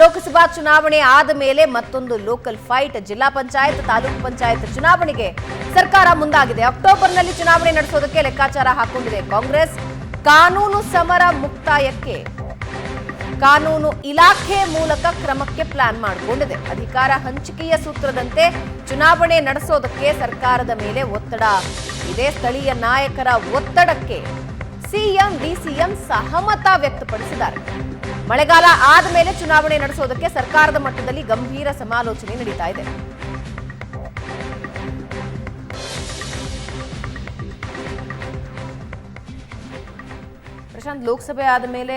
ಲೋಕಸಭಾ ಚುನಾವಣೆ ಆದ ಮೇಲೆ ಮತ್ತೊಂದು ಲೋಕಲ್ ಫೈಟ್ ಜಿಲ್ಲಾ ಪಂಚಾಯತ್, ತಾಲೂಕು ಪಂಚಾಯತ್ ಚುನಾವಣೆಗೆ ಸರ್ಕಾರ ಮುಂದಾಗಿದೆ. ಅಕ್ಟೋಬರ್ನಲ್ಲಿ ಚುನಾವಣೆ ನಡೆಸೋದಕ್ಕೆ ಲೆಕ್ಕಾಚಾರ ಹಾಕೊಂಡಿದೆ ಕಾಂಗ್ರೆಸ್. ಕಾನೂನು ಸಮರ ಮುಕ್ತಾಯಕ್ಕೆ, ಕಾನೂನು ಇಲಾಖೆ ಮೂಲಕ ಕ್ರಮಕ್ಕೆ ಪ್ಲಾನ್ ಮಾಡಿಕೊಂಡಿದೆ. ಅಧಿಕಾರ ಹಂಚಿಕೆಯ ಸೂತ್ರದಂತೆ ಚುನಾವಣೆ ನಡೆಸೋದಕ್ಕೆ ಸರ್ಕಾರದ ಮೇಲೆ ಒತ್ತಡ ಇದೆ. ಸ್ಥಳೀಯ ನಾಯಕರ ಒತ್ತಡಕ್ಕೆ ಸಿಎಂ ಡಿಸಿಎಂ ಸಹಮತ ವ್ಯಕ್ತಪಡಿಸಿದ್ದಾರೆ. ಮಳೆಗಾಲ ಆದ ಮೇಲೆ ಚುನಾವಣೆ ನಡೆಸೋದಕ್ಕೆ ಸರ್ಕಾರದ ಮಟ್ಟದಲ್ಲಿ ಗಂಭೀರ ಸಮಾಲೋಚನೆ ನಡೀತಾ ಇದೆ. ಪ್ರಶಾಂತ್ ಲೋಕಸಭೆ ಆದ ಮೇಲೆ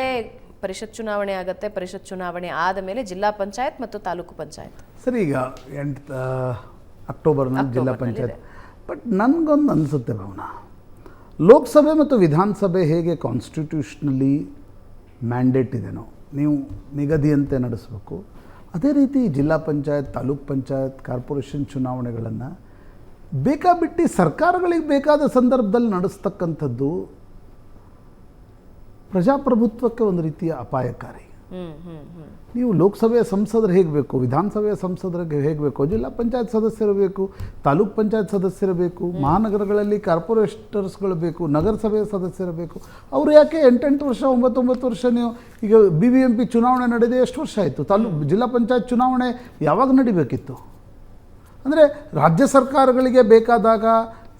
ಪರಿಷತ್ ಚುನಾವಣೆ ಆಗುತ್ತೆ ಪರಿಷತ್ ಚುನಾವಣೆ ಆದ ಮೇಲೆ ಜಿಲ್ಲಾ ಪಂಚಾಯತ್ ಮತ್ತು ತಾಲೂಕು ಪಂಚಾಯತ್. ಸರಿ ಈಗ ಎಂಟು ಅಕ್ಟೋಬರ್ನಲ್ಲಿ ಜಿಲ್ಲಾ ಪಂಚಾಯತ್. ಬಟ್ ನನಗೊಂದು ಅನಿಸುತ್ತೆ ಭಾವನಾ. ಲೋಕಸಭೆ ಮತ್ತು ವಿಧಾನಸಭೆ ಹೇಗೆ ಕಾನ್ಸ್ಟಿಟ್ಯೂಷ್ನಲಿ ಮ್ಯಾಂಡೇಟ್ ಇದೆನೋ ನೀವು ನಿಗದಿಯಂತೆ ನಡೆಸಬೇಕು. ಅದೇ ರೀತಿ ಜಿಲ್ಲಾ ಪಂಚಾಯತ್, ತಾಲೂಕ್ ಪಂಚಾಯತ್, ಕಾರ್ಪೊರೇಷನ್ ಚುನಾವಣೆಗಳನ್ನು ಬೇಕಾಬಿಟ್ಟು ಸರ್ಕಾರಗಳಿಗೆ ಬೇಕಾದ ಸಂದರ್ಭದಲ್ಲಿ ನಡೆಸ್ತಕ್ಕಂಥದ್ದು ಪ್ರಜಾಪ್ರಭುತ್ವಕ್ಕೆ ಒಂದು ರೀತಿಯ ಅಪಾಯಕಾರಿ. ನೀವು ಲೋಕಸಭೆಯ ಸಂಸದರು ಹೇಗೆ ಬೇಕು? ವಿಧಾನಸಭೆಯ ಸಂಸದರಿಗೆ ಹೇಗೆ ಬೇಕು? ಜಿಲ್ಲಾ ಪಂಚಾಯತ್ ಸದಸ್ಯರು ಬೇಕು ತಾಲೂಕ್ ಪಂಚಾಯತ್ ಸದಸ್ಯರು ಬೇಕು ಮಹಾನಗರಗಳಲ್ಲಿ ಕಾರ್ಪೊರೇಟರ್ಸ್ಗಳು ಬೇಕು ನಗರಸಭೆಯ ಸದಸ್ಯರು ಬೇಕು. ಅವರು ಯಾಕೆ ಎಂಟೆಂಟು ವರ್ಷ ಒಂಬತ್ತೊಂಬತ್ತು ವರ್ಷ ನೀವು ಈಗ ಬಿ ಬಿ ಎಂ ಪಿ ಚುನಾವಣೆ ನಡೆದೇ ಎಷ್ಟು ವರ್ಷ ಆಯಿತು? ತಾಲೂಕು ಜಿಲ್ಲಾ ಪಂಚಾಯತ್ ಚುನಾವಣೆ ಯಾವಾಗ ನಡಿಬೇಕಿತ್ತು? ಅಂದರೆ ರಾಜ್ಯ ಸರ್ಕಾರಗಳಿಗೆ ಬೇಕಾದಾಗ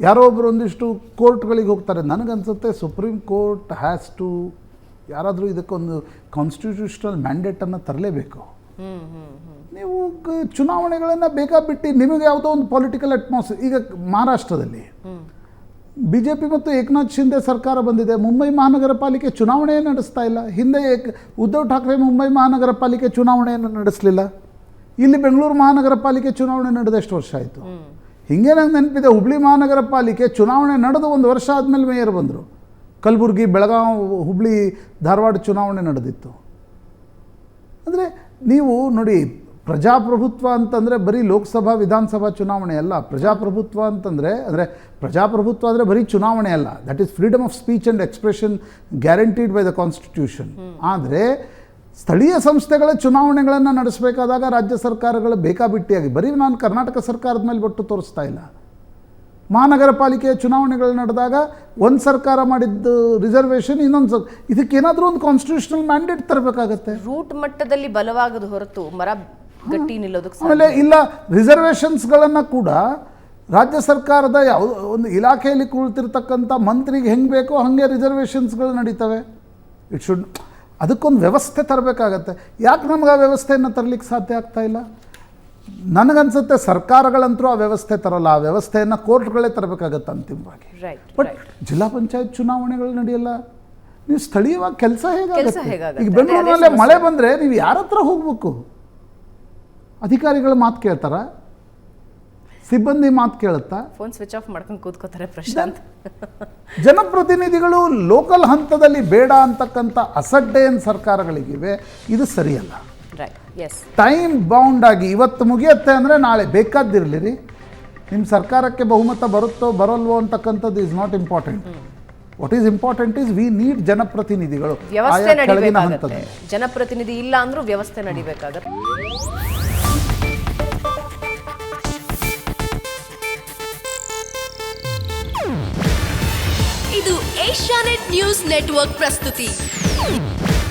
ಯಾರೋ ಒಬ್ಬರು ಒಂದಿಷ್ಟು ಕೋರ್ಟ್ಗಳಿಗೆ ಹೋಗ್ತಾರೆ. ನನಗನ್ಸುತ್ತೆ ಸುಪ್ರೀಂ ಕೋರ್ಟ್ ಹ್ಯಾಸ್ ಟು ಯಾರಾದರೂ ಇದಕ್ಕೊಂದು ಕಾನ್ಸ್ಟಿಟ್ಯೂಷನಲ್ ಮ್ಯಾಂಡೇಟನ್ನು ತರಲೇಬೇಕು. ನೀವು ಚುನಾವಣೆಗಳನ್ನು ಬೇಕಾ ಬಿಟ್ಟು ನಿಮಗೆ ಯಾವುದೋ ಒಂದು ಪೊಲಿಟಿಕಲ್ ಅಟ್ಮಾಸ್ ಈಗ ಮಹಾರಾಷ್ಟ್ರದಲ್ಲಿ ಬಿ ಜೆ ಪಿ ಮತ್ತು ಏಕನಾಥ್ ಶಿಂದೆ ಸರ್ಕಾರ ಬಂದಿದೆ. ಮುಂಬೈ ಮಹಾನಗರ ಪಾಲಿಕೆ ಚುನಾವಣೆ ನಡೆಸ್ತಾ ಇಲ್ಲ. ಹಿಂದೆ ಏಕ್ ಉದ್ಧವ್ ಠಾಕ್ರೆ ಮುಂಬೈ ಮಹಾನಗರ ಪಾಲಿಕೆ ಚುನಾವಣೆಯನ್ನು ನಡೆಸಲಿಲ್ಲ. ಇಲ್ಲಿ ಬೆಂಗಳೂರು ಮಹಾನಗರ ಪಾಲಿಕೆ ಚುನಾವಣೆ ನಡೆದ ಎಷ್ಟು ವರ್ಷ ಆಯಿತು? ಹಿಂಗೆ ನಂಗೆ ನೆನಪಿದೆ ಹುಬ್ಳಿ ಮಹಾನಗರ ಪಾಲಿಕೆ ಚುನಾವಣೆ ನಡೆದು ಒಂದು ವರ್ಷ ಆದಮೇಲೆ ಮೇಯರ್ ಬಂದರು. ಕಲಬುರಗಿ ಬೆಳಗಾವಿ ಹುಬ್ಳಿ ಧಾರವಾಡ ಚುನಾವಣೆ ನಡೆದಿತ್ತು. ಅಂದರೆ ನೀವು ನೋಡಿ ಪ್ರಜಾಪ್ರಭುತ್ವ ಅಂತಂದರೆ ಬರೀ ಲೋಕಸಭಾ ವಿಧಾನಸಭಾ ಚುನಾವಣೆ ಅಲ್ಲ. ಪ್ರಜಾಪ್ರಭುತ್ವ ಅಂತಂದರೆ ಅಂದರೆ ಪ್ರಜಾಪ್ರಭುತ್ವ ಅಂದರೆ ಬರೀ ಚುನಾವಣೆ ಅಲ್ಲ. That is freedom of speech and expression guaranteed by the constitution ಆದರೆ ಸ್ಥಳೀಯ ಸಂಸ್ಥೆಗಳ ಚುನಾವಣೆಗಳನ್ನು ನಡೆಸಬೇಕಾದಾಗ ರಾಜ್ಯ ಸರ್ಕಾರಗಳು ಬೇಕಾಬಿಟ್ಟಿಯಾಗಿ ಬರೀ ನಾನು ಕರ್ನಾಟಕ ಸರ್ಕಾರದ ಮೇಲೆ ಬಿಟ್ಟು ತೋರಿಸ್ತಾ ಇಲ್ಲ. ಮಹಾನಗರ ಪಾಲಿಕೆಯ ಚುನಾವಣೆಗಳು ನಡೆದಾಗ ಒಂದು ಸರ್ಕಾರ ಮಾಡಿದ್ದು ರಿಸರ್ವೇಷನ್ ಇನ್ನೊಂದು ಇದಕ್ಕೆ ಏನಾದರೂ ಒಂದು ಕಾನ್ಸ್ಟಿಟ್ಯೂಷನಲ್ ಮ್ಯಾಂಡೇಟ್ ತರಬೇಕಾಗತ್ತೆ. ರೂಟ್ ಮಟ್ಟದಲ್ಲಿ ಬಲವಾಗದ ಹೊರತು ಮರ ಗಟ್ಟಿ ನಿಲ್ಲೋದಕ್ಕೆ ಆಮೇಲೆ ಇಲ್ಲ. ರಿಸರ್ವೇಷನ್ಸ್ಗಳನ್ನು ಕೂಡ ರಾಜ್ಯ ಸರ್ಕಾರದ ಯಾವ ಒಂದು ಇಲಾಖೆಯಲ್ಲಿ ಕುಳಿತಿರ್ತಕ್ಕಂಥ ಮಂತ್ರಿಗೆ ಹೆಂಗೆ ಬೇಕೋ ಹಾಗೆ ರಿಸರ್ವೇಷನ್ಸ್ಗಳು ನಡೀತವೆ. ಇಟ್ ಶುಡ್ ಅದಕ್ಕೊಂದು ವ್ಯವಸ್ಥೆ ತರಬೇಕಾಗತ್ತೆ. ಯಾಕೆ ನಮ್ಗೆ ಆ ವ್ಯವಸ್ಥೆಯನ್ನು ತರಲಿಕ್ಕೆ ಸಾಧ್ಯ ಆಗ್ತಾ ಇಲ್ಲ? ನನಗನ್ಸುತ್ತೆ ಸರ್ಕಾರಗಳಂತರೂ ಆ ವ್ಯವಸ್ಥೆ ತರಲ್ಲ. ಆ ವ್ಯವಸ್ಥೆಯನ್ನು ಕೋರ್ಟ್ಗಳೇ ತರಬೇಕಾಗತ್ತೆ ಅಂತಿಮವಾಗಿ. ಬಟ್ ಜಿಲ್ಲಾ ಪಂಚಾಯತ್ ಚುನಾವಣೆಗಳು ನಡೆಯಲ್ಲ. ನೀವು ಸ್ಥಳೀಯವಾಗಿ ಕೆಲಸ ಹೇಗಾಗುತ್ತೆ? ಈಗ ಬೆಂಗಳೂರಿನಲ್ಲಿ ಮಳೆ ಬಂದರೆ ನೀವು ಯಾರ ಹತ್ರ ಹೋಗ್ಬೇಕು? ಅಧಿಕಾರಿಗಳ ಮಾತು ಕೇಳ್ತಾರ? ಸಿಬ್ಬಂದಿ ಮಾತು ಕೇಳುತ್ತಾ? ಫೋನ್ ಸ್ವಿಚ್ ಆಫ್ ಮಾಡ್ಕೊಂಡು ಕೂತ್ಕೋತಾರೆ ಪ್ರಶಾಂತ್. ಜನಪ್ರತಿನಿಧಿಗಳು ಲೋಕಲ್ ಹಂತದಲ್ಲಿ ಬೇಡ ಅಂತಕ್ಕಂಥ ಅಸಡ್ಡೆ ಏನು ಸರ್ಕಾರಗಳಿಗಿವೆ. ಇದು ಸರಿಯಲ್ಲ. ಟೈಮ್ ಬೌಂಡ್ ಆಗಿ ಇವತ್ತು ಮುಗಿಯುತ್ತೆ ಅಂದರೆ ನಾಳೆ ಬೇಕಾದ್ದಿರಲಿ ನಿಮ್ಮ ಸರ್ಕಾರಕ್ಕೆ ಬಹುಮತ ಬರುತ್ತೋ ಬರಲ್ವೋ ಅಂತಕ್ಕಂಥದ್ದು is not important what is important is we need ಜನಪ್ರತಿನಿಧಿಗಳು. ವ್ಯವಸ್ಥೆ ನಡಿಬೇಕಾಗತ್ತೆ. ಜನಪ್ರತಿನಿಧಿ ಇಲ್ಲ ಅಂದ್ರೂ ವ್ಯವಸ್ಥೆ ನಡಿಬೇಕಾಗತ್ತೆ. ಇದು ಏಷ್ಯಾನೆಟ್ ನ್ಯೂಸ್ ನೆಟ್ವರ್ಕ್ ಪ್ರಸ್ತುತಿ.